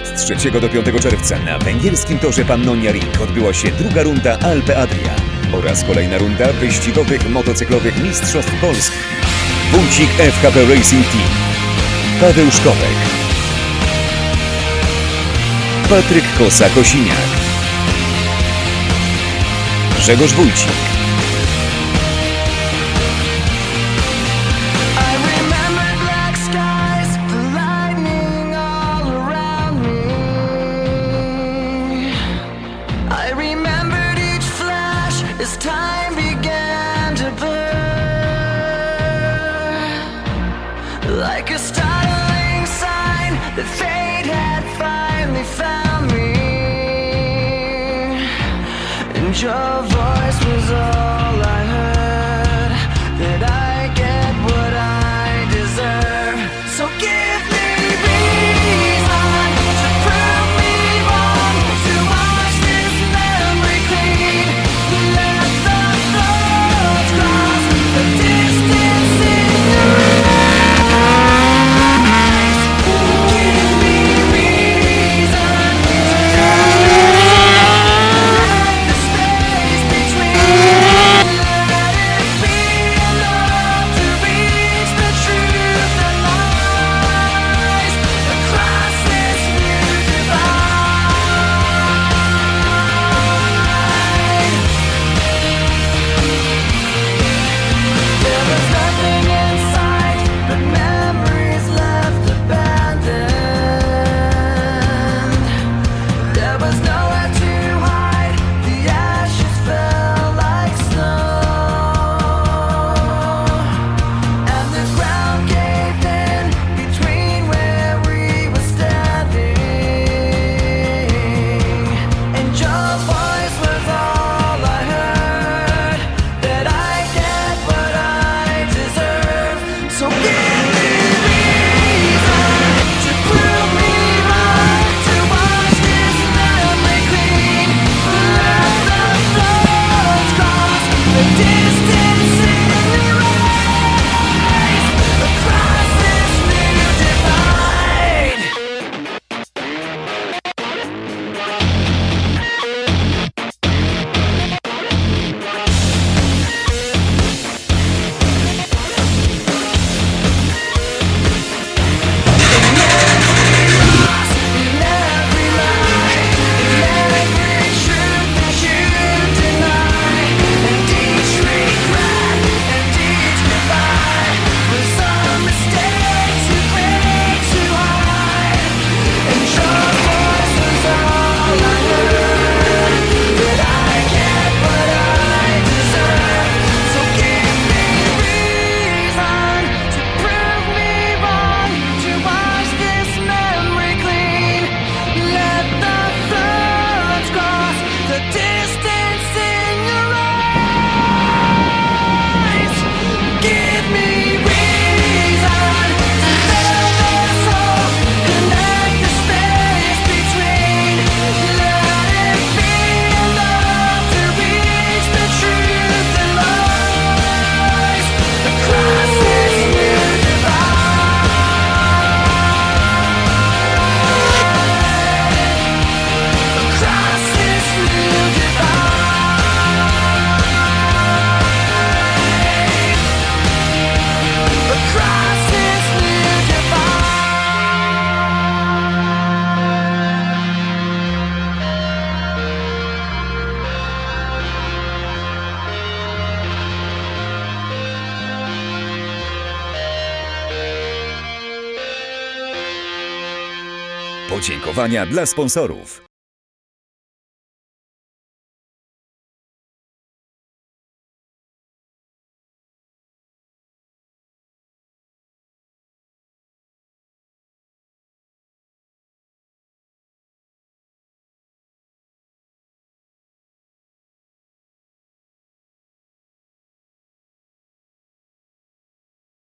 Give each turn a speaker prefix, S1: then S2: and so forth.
S1: Od 3 do 5 czerwca. Na węgierskim torze Pannonia Ring odbyła się druga runda Alpe Adria oraz kolejna runda wyścigowych motocyklowych Mistrzostw Polski. Wójcik FKP Racing Team. Paweł Szkopek Patryk Kosa-Kosiniak. Grzegorz Wójcik.
S2: like a startling sign that fate had finally found me. And your voice was all I heard.
S1: Podziękowania dla sponsorów.